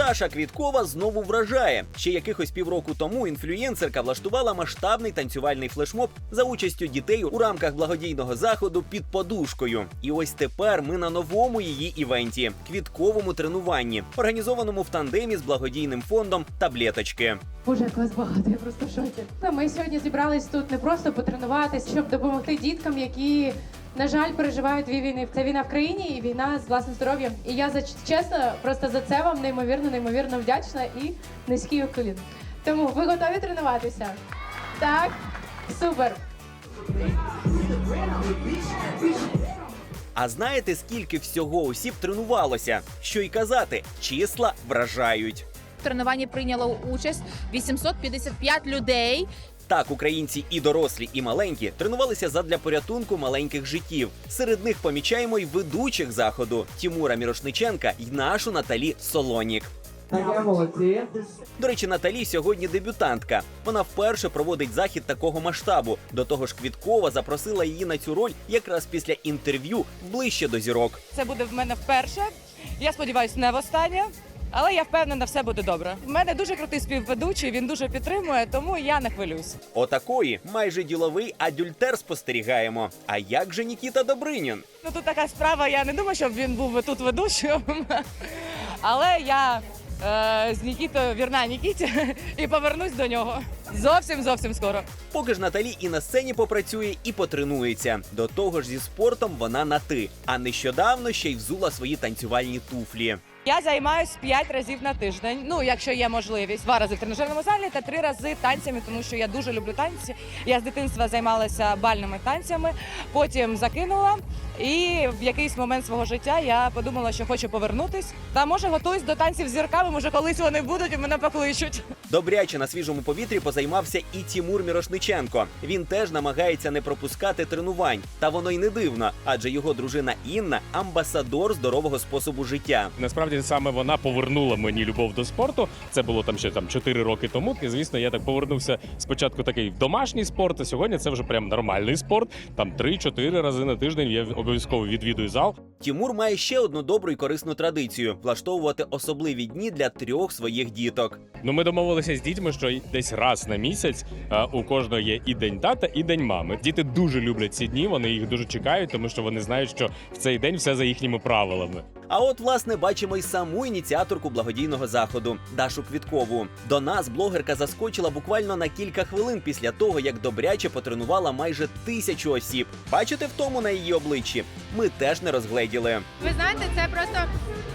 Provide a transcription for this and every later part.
Даша Квіткова знову вражає. Ще якихось півроку тому інфлюєнсерка влаштувала масштабний танцювальний флешмоб за участю дітей у рамках благодійного заходу під подушкою. І ось тепер ми на новому її івенті квітковому тренуванні, організованому в тандемі з благодійним фондом таблеточки. Боже, як вас багато, я просто в шоці. Ми сьогодні зібрались тут не просто потренуватись, щоб допомогти діткам, які, на жаль, переживають дві війни. Це війна в країні і війна з власним здоров'ям. І я за чесно, просто за це вам неймовірно, неймовірно вдячна і низький уклін. Тому ви готові тренуватися? Так, супер. А знаєте, скільки всього осіб тренувалося? Що й казати, числа вражають. В тренуванні прийняло участь 855 людей. Так, українці і дорослі, і маленькі тренувалися задля порятунку маленьких життів. Серед них помічаємо й ведучих заходу Тімура Мірошниченка й нашу Наталі Солонік. Молодці. До речі, Наталі сьогодні дебютантка. Вона вперше проводить захід такого масштабу. До того ж, Квіткова запросила її на цю роль якраз після інтерв'ю ближче до зірок. Це буде в мене вперше. Я сподіваюся, не востаннє. Але я впевнена, все буде добре. В мене дуже крутий співведучий, він дуже підтримує, тому я не хвилююсь. Отакої майже діловий адюльтер спостерігаємо. А як же Нікіта Добринін? Ну тут така справа, я не думаю, щоб він був тут ведучим. Але я е, з Нікітою вірна Нікіті і повернусь до нього зовсім зовсім скоро. Поки ж Наталі і на сцені попрацює, і потренується. До того ж, зі спортом вона на ти. А нещодавно ще й взула свої танцювальні туфлі. Я займаюсь 5 разів на тиждень. Ну, якщо є можливість, два рази в тренажерному залі та три рази танцями, тому що я дуже люблю танці. Я з дитинства займалася бальними танцями, потім закинула. І в якийсь момент свого життя я подумала, що хочу повернутись. Та може готуюсь до танців з зірками, може колись вони будуть і мене покличуть. Добряче на свіжому повітрі позаймався і Тімур Мірошниченко. Він теж намагається не пропускати тренувань. Та воно й не дивно, адже його дружина Інна амбасадор здорового способу життя. Насправді саме вона повернула мені любов до спорту. Це було там ще там 4 роки тому. І звісно, я так повернувся спочатку такий в домашній спорт. А сьогодні це вже прям нормальний спорт. Там 3-4 рази на тиждень я обов'язково відвідую зал. Тімур має ще одну добру і корисну традицію влаштовувати особливі дні для трьох своїх діток. Ну ми домовилися з дітьми, що десь раз на місяць а, у кожного є і день тата, і день мами. Діти дуже люблять ці дні. Вони їх дуже чекають, тому що вони знають, що в цей день все за їхніми правилами. А от, власне, бачимо й саму ініціаторку благодійного заходу Дашу Квіткову. До нас блогерка заскочила буквально на кілька хвилин після того, як добряче потренувала майже тисячу осіб. Бачите втому на її обличчі? Ми теж не розгледіли. Ви знаєте, це просто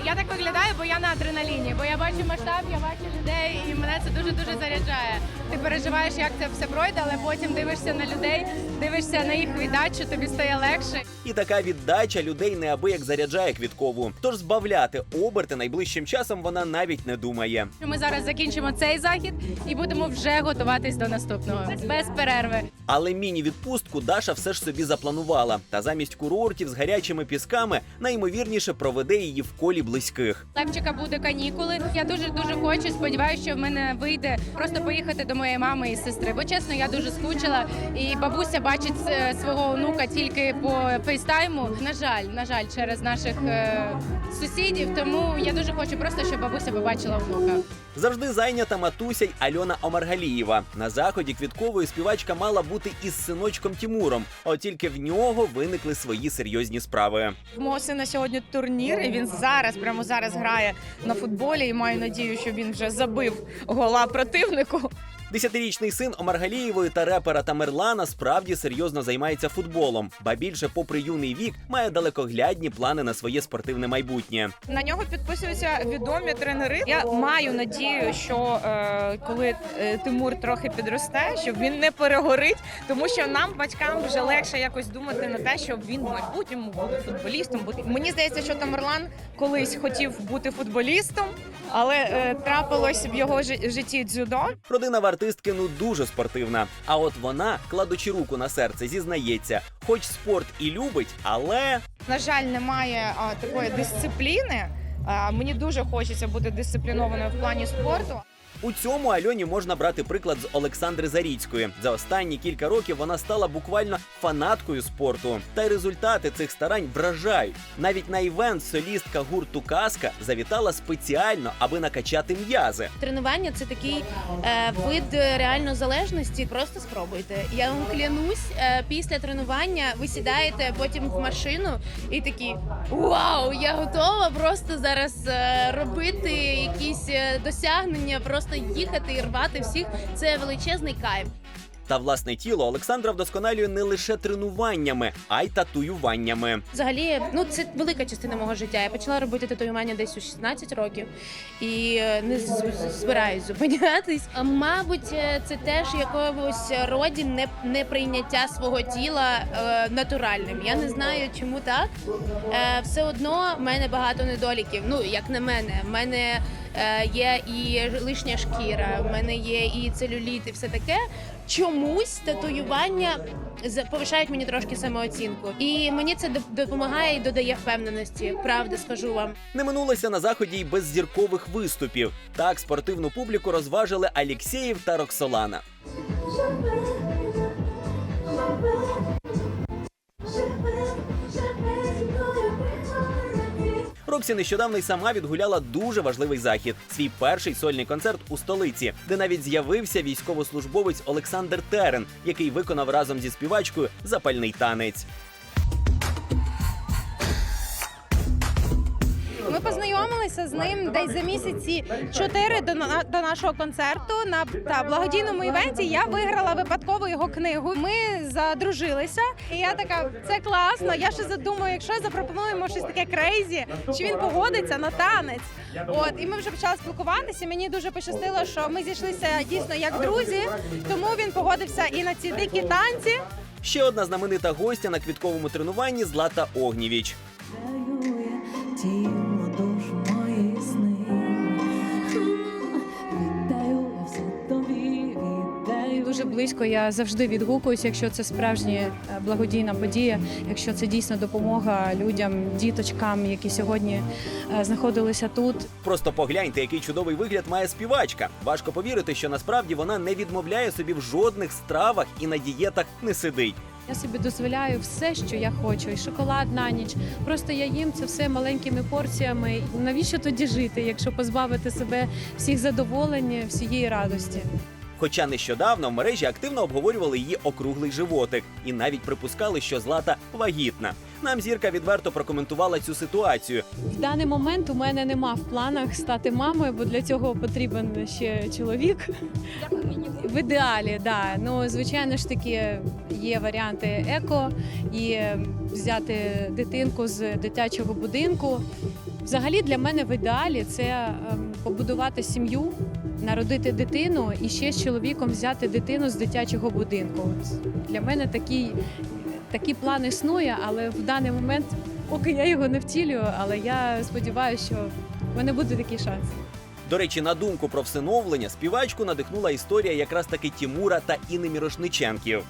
я так виглядаю, бо я на адреналіні, бо я бачу масштаб, я бачу людей, і мене це дуже дуже заряджає. Ти переживаєш, як це все пройде, але потім дивишся на людей, дивишся на їх віддачу, тобі стає легше. І така віддача людей неабияк заряджає Квіткову. Тож збавляти оберти найближчим часом вона навіть не думає. Ми зараз закінчимо цей захід і будемо вже готуватись до наступного без перерви. Але міні-відпустку Даша все ж собі запланувала. Та замість курортів з гарячими пісками найімовірніше проведе її в колі близьких. Левчика буде канікули. Я дуже дуже хочу. Сподіваюся, що в мене вийде просто поїхати до моєї мами і сестри. Бо чесно, я дуже скучила. І бабуся бачить е, свого онука тільки по фейстайму. На жаль, на жаль, через наших е, сусідів. Тому я дуже хочу просто, щоб бабуся побачила онука. Завжди зайнята матуся й Альона Омаргалієва. На заході квіткової співачка мала бути із синочком Тімуром, от тільки в нього виникли свої серйозні справи. В мого сина сьогодні турнір, і він зараз, прямо зараз грає на футболі. І маю надію, що він вже забив гола противнику. Десятирічний син Омаргалієвої та репера Тамерлана справді серйозно займається футболом, ба більше, попри юний вік, має далекоглядні плани на своє спортивне майбутнє. На нього підписуються відомі тренери. Я маю надію, що е, коли е, Тимур трохи підросте, щоб він не перегорить, тому що нам, батькам, вже легше якось думати на те, щоб він в майбутньому був футболістом. Бо мені здається, що Тамерлан колись хотів бути футболістом, але е, трапилось в його жи- житті дзюдо. Родина в артистки ну дуже спортивна. А от вона, кладучи руку на серце, зізнається, хоч спорт і любить, але На жаль, немає а, такої дисципліни. А, мені дуже хочеться бути дисциплінованою в плані спорту. У цьому Альоні можна брати приклад з Олександри Заріцької. За останні кілька років вона стала буквально фанаткою спорту. Та й результати цих старань вражають. Навіть на івент солістка гурту Казка завітала спеціально, аби накачати м'язи. Тренування це такий е, вид реально залежності. Просто спробуйте. Я вам клянусь, е, після тренування ви сідаєте потім в машину і такі вау, я готова просто зараз е, робити якісь е, досягнення, просто їхати і рвати всіх. Це величезний кайф. Та власне тіло Олександра вдосконалює не лише тренуваннями, а й татуюваннями. Взагалі, ну це велика частина мого життя. Я почала робити татуювання десь у 16 років і е, не збираюсь зупинятись. А, Мабуть, е, це теж якогось роді не, неприйняття свого тіла е, натуральним. Я не знаю, чому так. Е, все одно в мене багато недоліків. Ну як на мене, в мене є і лишня шкіра, в мене є і целюліт, і все таке. Чомусь татуювання повишають мені трошки самооцінку, і мені це допомагає і додає впевненості. Правда, скажу вам. Не минулося на заході й без зіркових виступів. Так спортивну публіку розважили Алєксєєв та Роксолана. Роксі нещодавно й сама відгуляла дуже важливий захід свій перший сольний концерт у столиці, де навіть з'явився військовослужбовець Олександр Терен, який виконав разом зі співачкою запальний танець. Познайомилися з ним десь за місяці чотири до, на- до нашого концерту на та, благодійному івенті. Я виграла випадково його книгу. Ми задружилися, і я така, це класно. Я ще задумаю, якщо запропонуємо щось таке крейзі, чи він погодиться на танець. От і ми вже почали спілкуватися. Мені дуже пощастило, що ми зійшлися дійсно як друзі. Тому він погодився і на ці дикі танці. Ще одна знаменита гостя на квітковому тренуванні Злата Огнєвіч. Дарує тіло Дуже близько я завжди відгукуюсь, якщо це справжня е, благодійна подія, якщо це дійсно допомога людям, діточкам, які сьогодні е, знаходилися тут. Просто погляньте, який чудовий вигляд має співачка. Важко повірити, що насправді вона не відмовляє собі в жодних стравах і на дієтах не сидить. Я собі дозволяю все, що я хочу, і шоколад на ніч. Просто я їм це все маленькими порціями. Навіщо тоді жити, якщо позбавити себе всіх задоволень, всієї радості? Хоча нещодавно в мережі активно обговорювали її округлий животик і навіть припускали, що злата вагітна. Нам зірка відверто прокоментувала цю ситуацію. В даний момент у мене нема в планах стати мамою, бо для цього потрібен ще чоловік. В ідеалі, да. Ну звичайно ж таки є варіанти еко і е, взяти дитинку з дитячого будинку. Взагалі для мене в ідеалі це ем, побудувати сім'ю, народити дитину і ще з чоловіком взяти дитину з дитячого будинку. Для мене такий, такий план існує, але в даний момент поки я його не втілюю, але я сподіваюся, що в мене буде такий шанс. До речі, на думку про всиновлення, співачку надихнула історія якраз таки Тімура та Інни Мірошниченків.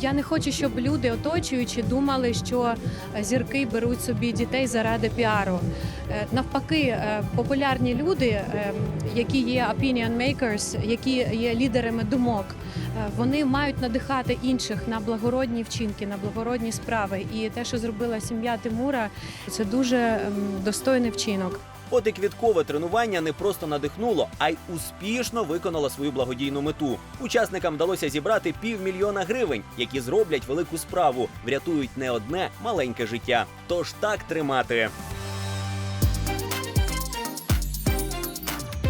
Я не хочу, щоб люди, оточуючи, думали, що е, зірки беруть собі дітей заради піару. Е, Навпаки, е, популярні люди, які є opinion makers, які є лідерами думок, вони мають надихати інших на благородні вчинки, на благородні справи. І те, що зробила сім'я Тимура, це дуже ем, достойний вчинок. От і квіткове тренування не просто надихнуло, а й успішно виконало свою благодійну мету. Учасникам вдалося зібрати півмільйона гривень, які зроблять велику справу, врятують не одне маленьке життя. Тож так тримати.